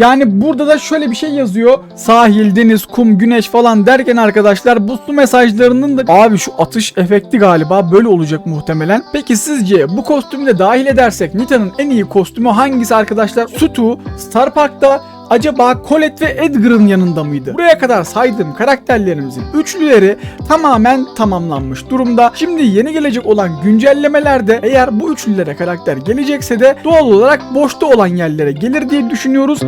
Yani burada da şöyle bir şey yazıyor. Sahil, deniz, kum, güneş falan derken arkadaşlar bu su mesajlarının da abi şu atış efekti galiba böyle olacak muhtemelen. Peki sizce bu kostümü de dahil edersek Nita'nın en iyi kostümü hangisi arkadaşlar? Sutu, Star Park'ta acaba Colette ve Edgar'ın yanında mıydı? Buraya kadar saydığım karakterlerimizin üçlüleri tamamen tamamlanmış durumda. Şimdi yeni gelecek olan güncellemelerde eğer bu üçlülere karakter gelecekse de doğal olarak boşta olan yerlere gelir diye düşünüyoruz.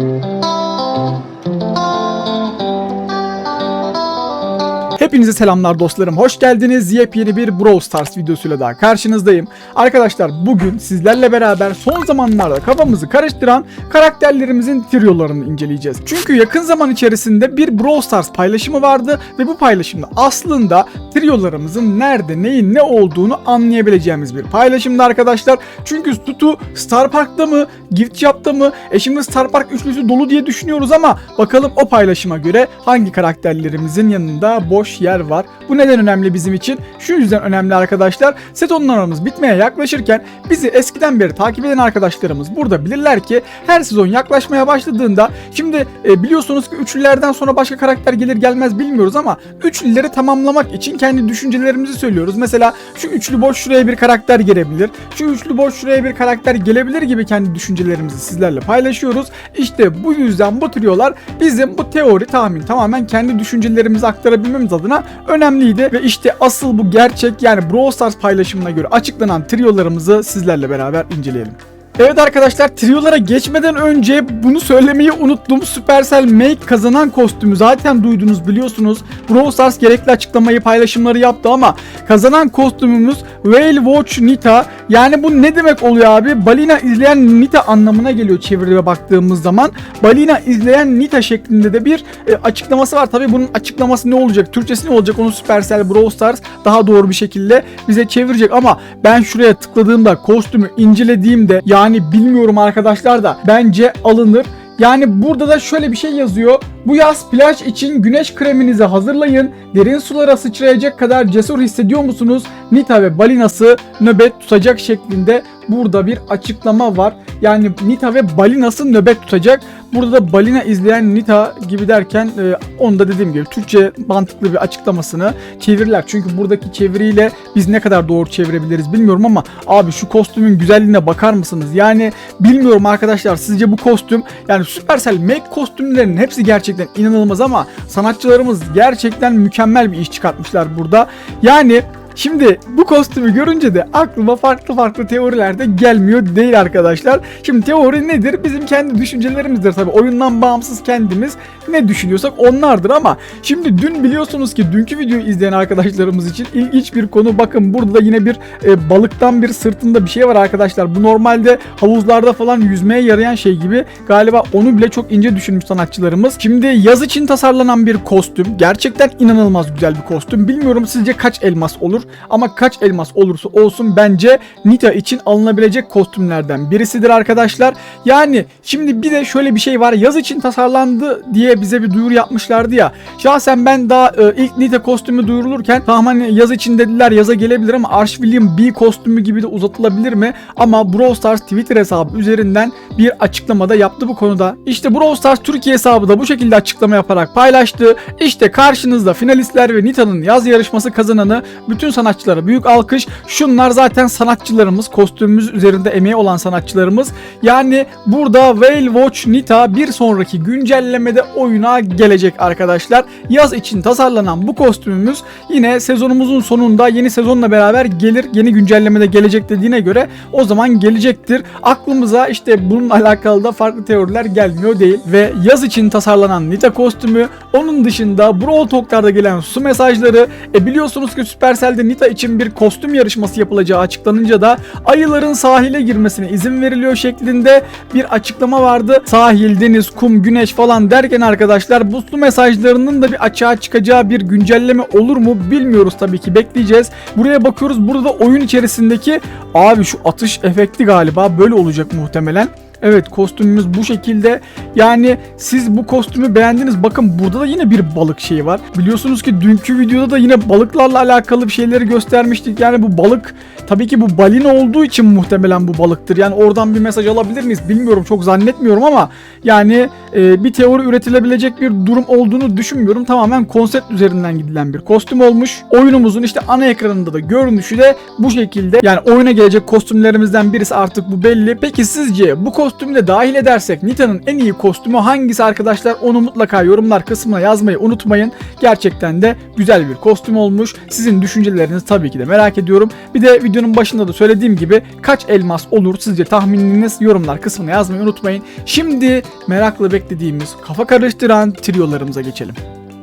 Hepinize selamlar dostlarım. Hoş geldiniz. Yepyeni bir Brawl Stars videosuyla daha karşınızdayım. Arkadaşlar bugün sizlerle beraber son zamanlarda kafamızı karıştıran karakterlerimizin triolarını inceleyeceğiz. Çünkü yakın zaman içerisinde bir Brawl Stars paylaşımı vardı ve bu paylaşımda aslında triolarımızın nerede neyin ne olduğunu anlayabileceğimiz bir paylaşımdı arkadaşlar. Çünkü Tutu Star Park'ta mı, Gift Shop'ta mı? E şimdi Star Park üçlüsü dolu diye düşünüyoruz ama bakalım o paylaşıma göre hangi karakterlerimizin yanında boş yer var. Bu neden önemli bizim için? Şu yüzden önemli arkadaşlar. Set onlarımız bitmeye yaklaşırken bizi eskiden beri takip eden arkadaşlarımız burada bilirler ki her sezon yaklaşmaya başladığında şimdi e, biliyorsunuz ki üçlülerden sonra başka karakter gelir gelmez bilmiyoruz ama üçlüleri tamamlamak için kendi düşüncelerimizi söylüyoruz. Mesela şu üçlü boş şuraya bir karakter gelebilir. Şu üçlü boş şuraya bir karakter gelebilir gibi kendi düşüncelerimizi sizlerle paylaşıyoruz. İşte bu yüzden bu triolar bizim bu teori tahmin tamamen kendi düşüncelerimizi aktarabilmemiz adına önemliydi ve işte asıl bu gerçek yani Brawl Stars paylaşımına göre açıklanan triolarımızı sizlerle beraber inceleyelim. Evet arkadaşlar triolara geçmeden önce bunu söylemeyi unuttum. Supercell Make kazanan kostümü zaten duydunuz biliyorsunuz. Brawl Stars gerekli açıklamayı paylaşımları yaptı ama kazanan kostümümüz Whale Watch Nita. Yani bu ne demek oluyor abi? Balina izleyen Nita anlamına geliyor çeviride baktığımız zaman. Balina izleyen Nita şeklinde de bir e, açıklaması var. Tabi bunun açıklaması ne olacak? Türkçesi ne olacak? Onu Supercell Brawl Stars daha doğru bir şekilde bize çevirecek ama ben şuraya tıkladığımda kostümü incelediğimde yani bilmiyorum arkadaşlar da bence alınır. Yani burada da şöyle bir şey yazıyor. Bu yaz plaj için güneş kreminizi hazırlayın. Derin sulara sıçrayacak kadar cesur hissediyor musunuz? Nita ve balinası nöbet tutacak şeklinde burada bir açıklama var. Yani Nita ve balinası nöbet tutacak. Burada da balina izleyen Nita gibi derken e, onu da dediğim gibi Türkçe mantıklı bir açıklamasını çevirirler. Çünkü buradaki çeviriyle biz ne kadar doğru çevirebiliriz bilmiyorum ama abi şu kostümün güzelliğine bakar mısınız? Yani bilmiyorum arkadaşlar sizce bu kostüm yani Supercell Make kostümlerinin hepsi gerçekten inanılmaz ama sanatçılarımız gerçekten mükemmel bir iş çıkartmışlar burada. Yani Şimdi bu kostümü görünce de aklıma farklı farklı teoriler de gelmiyor değil arkadaşlar. Şimdi teori nedir? Bizim kendi düşüncelerimizdir tabii. Oyundan bağımsız kendimiz ne düşünüyorsak onlardır ama şimdi dün biliyorsunuz ki dünkü videoyu izleyen arkadaşlarımız için ilginç bir konu. Bakın burada da yine bir e, balıktan bir sırtında bir şey var arkadaşlar. Bu normalde havuzlarda falan yüzmeye yarayan şey gibi. Galiba onu bile çok ince düşünmüş sanatçılarımız. Şimdi yaz için tasarlanan bir kostüm. Gerçekten inanılmaz güzel bir kostüm. Bilmiyorum sizce kaç elmas olur ama kaç elmas olursa olsun bence Nita için alınabilecek kostümlerden birisidir arkadaşlar. Yani şimdi bir de şöyle bir şey var. Yaz için tasarlandı diye bize bir duyuru yapmışlardı ya. Şahsen ben daha e, ilk Nita kostümü duyurulurken tamam hani yaz için dediler yaza gelebilir ama Archvillian B kostümü gibi de uzatılabilir mi? Ama Brawl Stars Twitter hesabı üzerinden bir açıklamada yaptı bu konuda. İşte Brawl Stars Türkiye hesabı da bu şekilde açıklama yaparak paylaştı. İşte karşınızda finalistler ve Nita'nın yaz yarışması kazananı bütün sanatçılara büyük alkış. Şunlar zaten sanatçılarımız, kostümümüz üzerinde emeği olan sanatçılarımız. Yani burada Whale Watch Nita bir sonraki güncellemede oyuna gelecek arkadaşlar. Yaz için tasarlanan bu kostümümüz yine sezonumuzun sonunda yeni sezonla beraber gelir. Yeni güncellemede gelecek dediğine göre o zaman gelecektir. Aklımıza işte bununla alakalı da farklı teoriler gelmiyor değil. Ve yaz için tasarlanan Nita kostümü onun dışında Brawl Talk'larda gelen su mesajları e biliyorsunuz ki Supercell'de Nita için bir kostüm yarışması yapılacağı açıklanınca da ayıların sahile girmesine izin veriliyor şeklinde bir açıklama vardı. Sahil, deniz, kum, güneş falan derken arkadaşlar bu su mesajlarının da bir açığa çıkacağı bir güncelleme olur mu bilmiyoruz tabii ki bekleyeceğiz. Buraya bakıyoruz burada da oyun içerisindeki abi şu atış efekti galiba böyle olacak muhtemelen. Evet kostümümüz bu şekilde. Yani siz bu kostümü beğendiniz. Bakın burada da yine bir balık şeyi var. Biliyorsunuz ki dünkü videoda da yine balıklarla alakalı bir şeyleri göstermiştik. Yani bu balık tabii ki bu balina olduğu için muhtemelen bu balıktır. Yani oradan bir mesaj alabilir miyiz bilmiyorum çok zannetmiyorum ama yani e, bir teori üretilebilecek bir durum olduğunu düşünmüyorum. Tamamen konsept üzerinden gidilen bir kostüm olmuş. Oyunumuzun işte ana ekranında da görünüşü de bu şekilde. Yani oyuna gelecek kostümlerimizden birisi artık bu belli. Peki sizce bu kostümü de dahil edersek Nita'nın en iyi kostümü hangisi arkadaşlar? Onu mutlaka yorumlar kısmına yazmayı unutmayın. Gerçekten de güzel bir kostüm olmuş. Sizin düşüncelerinizi tabii ki de merak ediyorum. Bir de videonun başında da söylediğim gibi kaç elmas olur sizce tahmininiz yorumlar kısmına yazmayı unutmayın. Şimdi merakla beklediğimiz kafa karıştıran triolarımıza geçelim.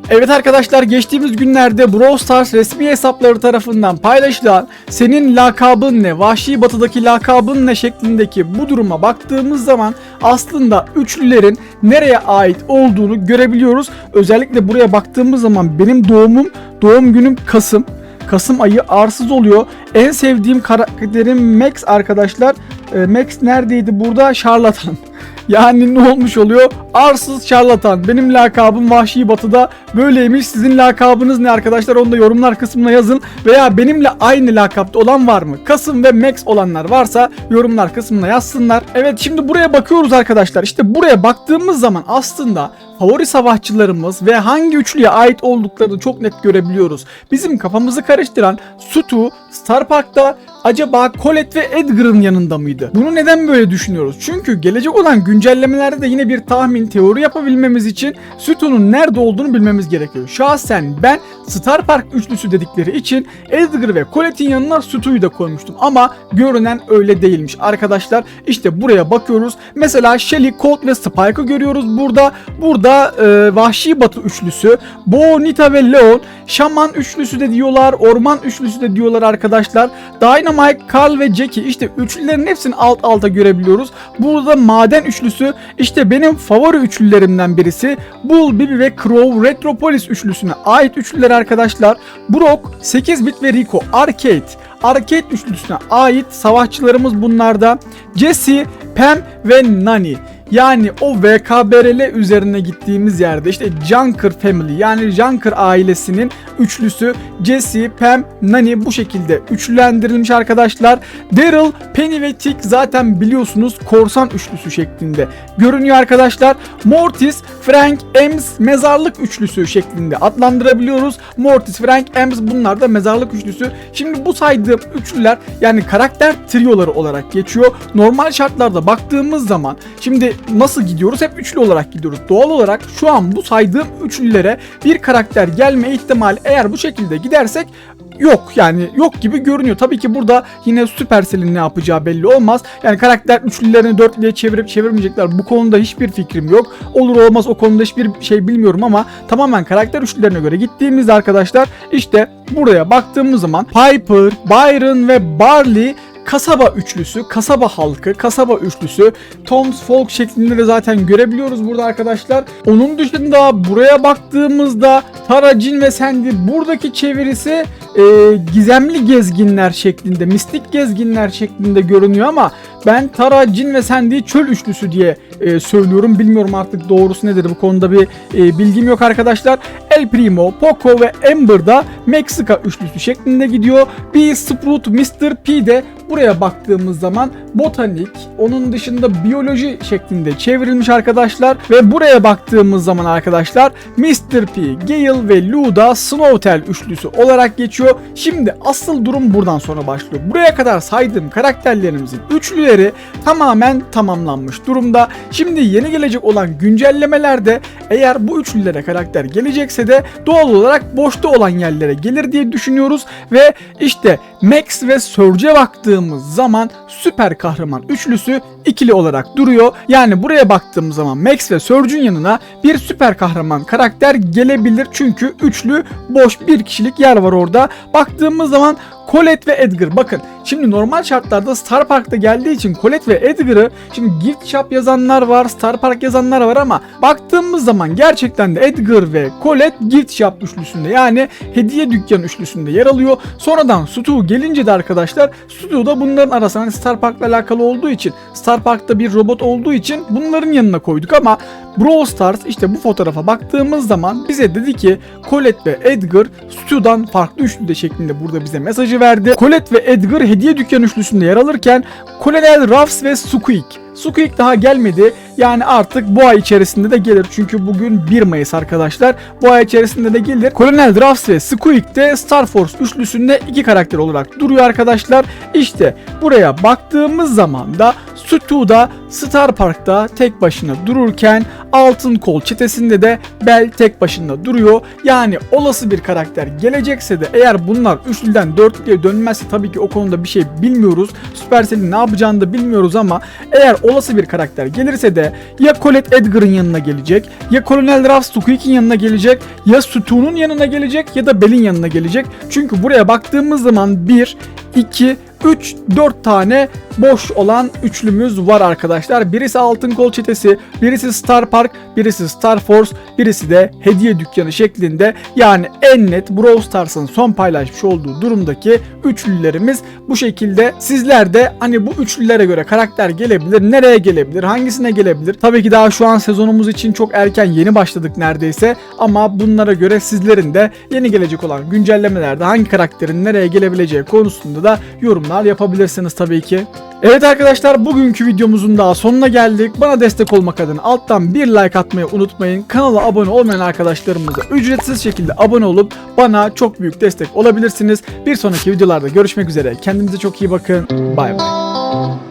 Evet arkadaşlar geçtiğimiz günlerde Brawl Stars resmi hesapları tarafından paylaşılan senin lakabın ne, Vahşi Batı'daki lakabın ne şeklindeki bu duruma baktığımız zaman aslında üçlülerin nereye ait olduğunu görebiliyoruz. Özellikle buraya baktığımız zaman benim doğumum, doğum günüm Kasım. Kasım ayı arsız oluyor. En sevdiğim karakterim Max arkadaşlar. Ee, Max neredeydi burada? Şarlatan. Yani ne olmuş oluyor? Arsız şarlatan. Benim lakabım Vahşi Batı'da böyleymiş. Sizin lakabınız ne arkadaşlar? Onu da yorumlar kısmına yazın. Veya benimle aynı lakapta olan var mı? Kasım ve Max olanlar varsa yorumlar kısmına yazsınlar. Evet şimdi buraya bakıyoruz arkadaşlar. İşte buraya baktığımız zaman aslında favori savaşçılarımız ve hangi üçlüye ait olduklarını çok net görebiliyoruz. Bizim kafamızı karıştıran Sutu, Star Park'ta acaba Colette ve Edgar'ın yanında mıydı? Bunu neden böyle düşünüyoruz? Çünkü gelecek olan güncellemelerde de yine bir tahmin, teori yapabilmemiz için Sutu'nun nerede olduğunu bilmemiz gerekiyor. Şahsen ben Star Park üçlüsü dedikleri için Edgar ve Colette'in yanına Sutu'yu da koymuştum. Ama görünen öyle değilmiş arkadaşlar. İşte buraya bakıyoruz. Mesela Shelly, Colt ve Spike'ı görüyoruz burada. Burada e, Vahşi Batı üçlüsü, Bo, Nita ve Leon, Şaman üçlüsü de diyorlar, Orman üçlüsü de diyorlar arkadaşlar. Dynamite, Carl ve Jackie işte üçlülerin hepsini alt alta görebiliyoruz. Burada maden üçlüsü işte benim favori üçlülerimden birisi. Bull, Bibi ve Crow Retropolis üçlüsüne ait üçlüler arkadaşlar. Brock, 8 bit ve Rico Arcade. Arcade üçlüsüne ait savaşçılarımız bunlarda. Jesse, Pam ve Nani. Yani o VKBRL üzerine gittiğimiz yerde işte Junker Family yani Junker ailesinin üçlüsü Jesse, Pam, Nani bu şekilde üçlülendirilmiş arkadaşlar. Daryl, Penny ve Tick zaten biliyorsunuz korsan üçlüsü şeklinde görünüyor arkadaşlar. Mortis, Frank, Ems mezarlık üçlüsü şeklinde adlandırabiliyoruz. Mortis, Frank, Ems bunlar da mezarlık üçlüsü. Şimdi bu saydığım üçlüler yani karakter trioları olarak geçiyor. Normal şartlarda baktığımız zaman şimdi nasıl gidiyoruz? Hep üçlü olarak gidiyoruz. Doğal olarak şu an bu saydığım üçlülere bir karakter gelme ihtimali eğer bu şekilde gidersek yok yani yok gibi görünüyor. Tabii ki burada yine Supercell'in ne yapacağı belli olmaz. Yani karakter üçlülerini dörtlüye çevirip çevirmeyecekler. Bu konuda hiçbir fikrim yok. Olur olmaz o konuda hiçbir şey bilmiyorum ama tamamen karakter üçlülerine göre gittiğimizde arkadaşlar işte buraya baktığımız zaman Piper, Byron ve Barley kasaba üçlüsü, kasaba halkı, kasaba üçlüsü, Tom's Folk şeklinde de zaten görebiliyoruz burada arkadaşlar. Onun dışında buraya baktığımızda Tara, Jin ve Sandy buradaki çevirisi e, gizemli gezginler şeklinde, mistik gezginler şeklinde görünüyor ama ben Tara, Jin ve Sandy çöl üçlüsü diye e, söylüyorum. Bilmiyorum artık doğrusu nedir bu konuda bir e, bilgim yok arkadaşlar. El Primo, Poco ve Amber da Meksika üçlüsü şeklinde gidiyor. Bir Sprout, Mr. P de buraya baktığımız zaman botanik, onun dışında biyoloji şeklinde çevrilmiş arkadaşlar ve buraya baktığımız zaman arkadaşlar Mr. P, Gale ve Lou da Snowtail üçlüsü olarak geçiyor. Şimdi asıl durum buradan sonra başlıyor. Buraya kadar saydığım karakterlerimizin üçlüleri tamamen tamamlanmış durumda. Şimdi yeni gelecek olan güncellemelerde eğer bu üçlülere karakter gelecekse de doğal olarak boşta olan yerlere gelir diye düşünüyoruz ve işte Max ve Surge'e baktığımız zaman süper kahraman üçlüsü ikili olarak duruyor. Yani buraya baktığımız zaman Max ve Surge'ün yanına bir süper kahraman karakter gelebilir çünkü üçlü boş bir kişilik yer var orada. Baktığımız zaman Colette ve Edgar bakın şimdi normal şartlarda Star Park'ta geldiği için Colette ve Edgar'ı şimdi Gift Shop yazanlar var Star Park yazanlar var ama baktığımız zaman gerçekten de Edgar ve Colette Gift Shop üçlüsünde yani hediye dükkan üçlüsünde yer alıyor. Sonradan Stu gelince de arkadaşlar Stu da bunların arasında hani Star Park'la alakalı olduğu için Star Park'ta bir robot olduğu için bunların yanına koyduk ama Brawl Stars işte bu fotoğrafa baktığımız zaman bize dedi ki Colette ve Edgar Stu'dan farklı üçlü şeklinde burada bize mesajı verdi. Colette ve Edgar hediye dükkan üçlüsünde yer alırken Colonel Ruffs ve Squeak Squeak daha gelmedi. Yani artık bu ay içerisinde de gelir. Çünkü bugün 1 Mayıs arkadaşlar. Bu ay içerisinde de gelir. Colonel Ruffs ve Squeak de Star Force üçlüsünde iki karakter olarak duruyor arkadaşlar. İşte buraya baktığımız zaman da Stu'da Star Park'ta tek başına dururken Altın Kol çetesinde de Bell tek başına duruyor. Yani olası bir karakter gelecekse de eğer bunlar üçlüden dörtlüye dönmezse tabii ki o konuda bir şey bilmiyoruz. Supercell'in ne yapacağını da bilmiyoruz ama eğer olası bir karakter gelirse de ya Colette Edgar'ın yanına gelecek ya Colonel Ruffs Squeak'in yanına gelecek ya Stu'nun yanına gelecek ya da Bell'in yanına gelecek. Çünkü buraya baktığımız zaman 1, 2, 3, 4 tane boş olan üçlümüz var arkadaşlar. Birisi Altın Kol Çetesi, birisi Star Park, birisi Star Force, birisi de hediye dükkanı şeklinde. Yani en net Brawl Stars'ın son paylaşmış olduğu durumdaki üçlülerimiz bu şekilde. Sizler de hani bu üçlülere göre karakter gelebilir, nereye gelebilir, hangisine gelebilir? Tabii ki daha şu an sezonumuz için çok erken yeni başladık neredeyse ama bunlara göre sizlerin de yeni gelecek olan güncellemelerde hangi karakterin nereye gelebileceği konusunda da yorumlar yapabilirsiniz tabii ki. Evet arkadaşlar bugünkü videomuzun daha sonuna geldik. Bana destek olmak adına alttan bir like atmayı unutmayın. Kanala abone olmayan arkadaşlarımıza ücretsiz şekilde abone olup bana çok büyük destek olabilirsiniz. Bir sonraki videolarda görüşmek üzere. Kendinize çok iyi bakın. Bay bay.